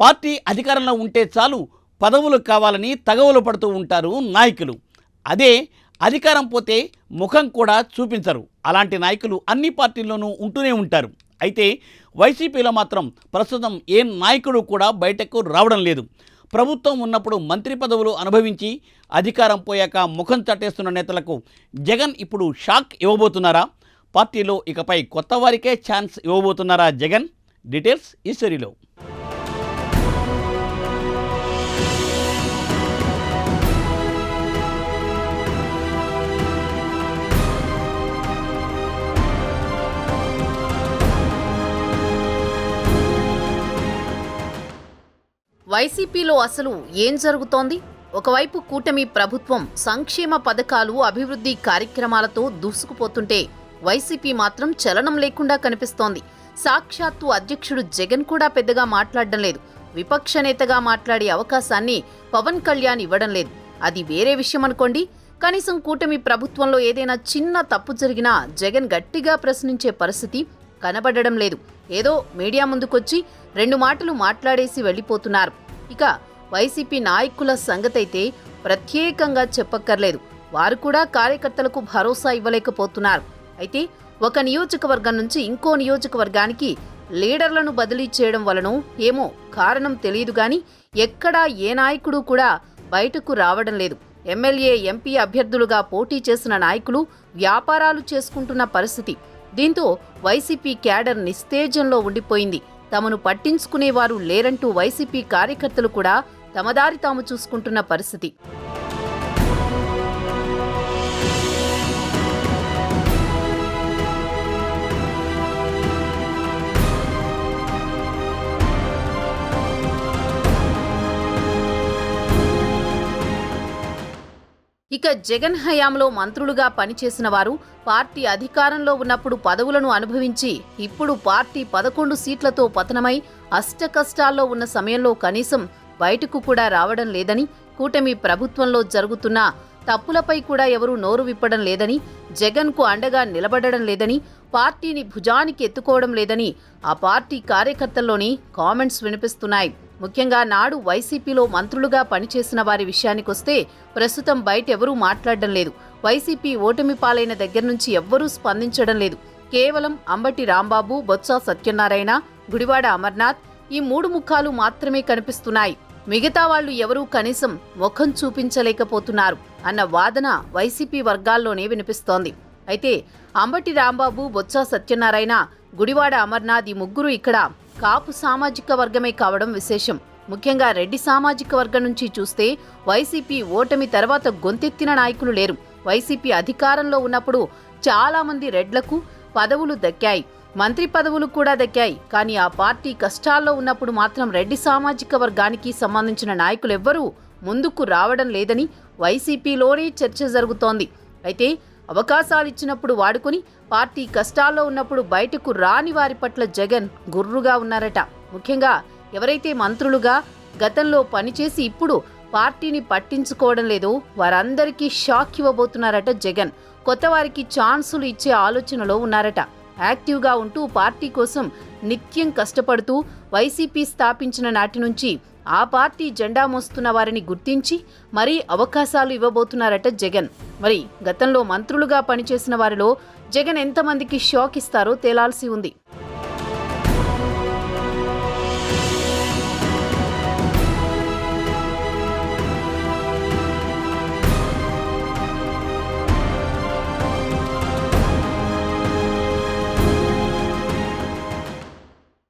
Party అధికారంలో ఉంటే చాలు పదవులు కావాలని తగవులు పడుతూ ఉంటారు నాయకులు. అదే అధికారం పోతే ముఖం కూడా చూపించరు. అలాంటి నాయకులు అన్ని పార్టీల్లోనూ ఉంటూనే ఉంటారు. అయితే వైసీపీలో మాత్రం ప్రస్తుతం ఏ నాయకుడు కూడా బయటకు రావడం లేదు. ప్రభుత్వం ఉన్నప్పుడు మంత్రి పదవులు అనుభవించి అధికారం పోయాక ముఖం చట్టేస్తున్న నేతలకు జగన్ ఇప్పుడు షాక్ ఇవ్వబోతున్నారా? పార్టీలో ఇకపై కొత్త వారికే ఛాన్స్ ఇవ్వబోతున్నారా జగన్? డీటెయిల్స్ ఈ స్టోరీలో. వైసీపీలో అసలు ఏం జరుగుతోంది? ఒకవైపు కూటమి ప్రభుత్వం సంక్షేమ పథకాలు అభివృద్ధి కార్యక్రమాలతో దూసుకుపోతుంటే వైసీపీ మాత్రం చలనం లేకుండా కనిపిస్తోంది. సాక్షాత్తు అధ్యక్షుడు జగన్ కూడా పెద్దగా మాట్లాడడం లేదు. విపక్ష నేతగా మాట్లాడే అవకాశాన్ని పవన్ కళ్యాణ్ ఇవ్వడం లేదు. అది వేరే విషయం అనుకోండి. కనీసం కూటమి ప్రభుత్వంలో ఏదైనా చిన్న తప్పు జరిగినా జగన్ గట్టిగా ప్రశ్నించే పరిస్థితి కనబడడం లేదు. ఏదో మీడియా ముందుకొచ్చి రెండు మాటలు మాట్లాడేసి వెళ్ళిపోతున్నారు. ఇక వైసీపీ నాయకుల సంగతైతే ప్రత్యేకంగా చెప్పక్కర్లేదు. వారు కూడా కార్యకర్తలకు భరోసా ఇవ్వలేకపోతున్నారు. అయితే ఒక నియోజకవర్గం నుంచి ఇంకో నియోజకవర్గానికి లీడర్లను బదిలీ చేయడం వలన ఏమో కారణం తెలియదు గాని ఎక్కడా ఏ నాయకుడు కూడా బయటకు రావడం లేదు. ఎమ్మెల్యే ఎంపీ అభ్యర్థులుగా పోటీ చేసిన నాయకులు వ్యాపారాలు చేసుకుంటున్న పరిస్థితి. దీంతో వైసీపీ క్యాడర్ నిస్తేజంలో ఉండిపోయింది. తమను పట్టించుకునేవారు లేరంటూ వైసీపీ కార్యకర్తలు కూడా తమదారి తాము చూసుకుంటున్న పరిస్థితి. ఇక జగన్ హయాంలో మంత్రులుగా పనిచేసిన వారు పార్టీ అధికారంలో ఉన్నప్పుడు పదవులను అనుభవించి ఇప్పుడు పార్టీ పదకొండు సీట్లతో పతనమై అష్టకష్టాల్లో ఉన్న సమయంలో కనీసం బయటకు కూడా రావడం లేదని కూటమి ప్రభుత్వంలో జరుగుతున్న తప్పులపై కూడా ఎవరూ నోరు విప్పడం లేదని జగన్కు అండగా నిలబడడం లేదని పార్టీని భుజానికి ఎత్తుకోవడం లేదని ఆ పార్టీ కార్యకర్తల్లోని కామెంట్స్ వినిపిస్తున్నాయి. ముఖ్యంగా నాడు వైసీపీలో మంత్రులుగా పనిచేసిన వారి విషయానికొస్తే ప్రస్తుతం బయట ఎవరూ మాట్లాడడం లేదు. వైసీపీ ఓటమి పాలైన దగ్గర నుంచి ఎవ్వరూ స్పందించడం లేదు. కేవలం అంబటి రాంబాబు బొత్స సత్యనారాయణ గుడివాడ అమర్నాథ్ ఈ మూడు ముఖాలు మాత్రమే కనిపిస్తున్నాయి. మిగతా వాళ్ళు ఎవరూ కనీసం ముఖం చూపించలేకపోతున్నారు అన్న వాదన వైసీపీ వర్గాల్లోనే వినిపిస్తోంది. అయితే అంబటి రాంబాబు బొత్స సత్యనారాయణ గుడివాడ అమర్నాథ్ ఈ ముగ్గురు ఇక్కడ కాపు సామాజిక వర్గమే కావడం విశేషం. ముఖ్యంగా రెడ్డి సామాజిక వర్గం నుంచి చూస్తే వైసీపీ ఓటమి తర్వాత గొంతెత్తిన నాయకులు లేరు. వైసీపీ అధికారంలో ఉన్నప్పుడు చాలామంది రెడ్లకు పదవులు దక్కాయి. మంత్రి పదవులు కూడా దక్కాయి. కానీ ఆ పార్టీ కష్టాల్లో ఉన్నప్పుడు మాత్రం రెడ్డి సామాజిక వర్గానికి సంబంధించిన నాయకులెవ్వరూ ముందుకు రావడం లేదని వైసీపీలోనే చర్చ జరుగుతోంది. అయితే అవకాశాలు ఇచ్చినప్పుడు వాడుకొని పార్టీ కష్టాల్లో ఉన్నప్పుడు బయటకు రాని వారి పట్ల జగన్ గుర్రుగా ఉన్నారట. ముఖ్యంగా ఎవరైతే మంత్రులుగా గతంలో పనిచేసి ఇప్పుడు పార్టీని పట్టించుకోవడం లేదో వారందరికీ షాక్ ఇవ్వబోతున్నారట జగన్. కొత్త వారికి ఛాన్సులు ఇచ్చే ఆలోచనలో ఉన్నారట. యాక్టివ్గా ఉంటూ పార్టీ కోసం నిత్యం కష్టపడుతూ వైసీపీ స్థాపించిన నాటి నుంచి ఆ పార్టీ జెండా మోస్తున్న వారిని గుర్తించి మరీ అవకాశాలు ఇవ్వబోతున్నారట జగన్. మరి గతంలో మంత్రులుగా పనిచేసిన వారిలో జగన్ ఎంతమందికి షాక్ ఇస్తారో తేలాల్సి ఉంది.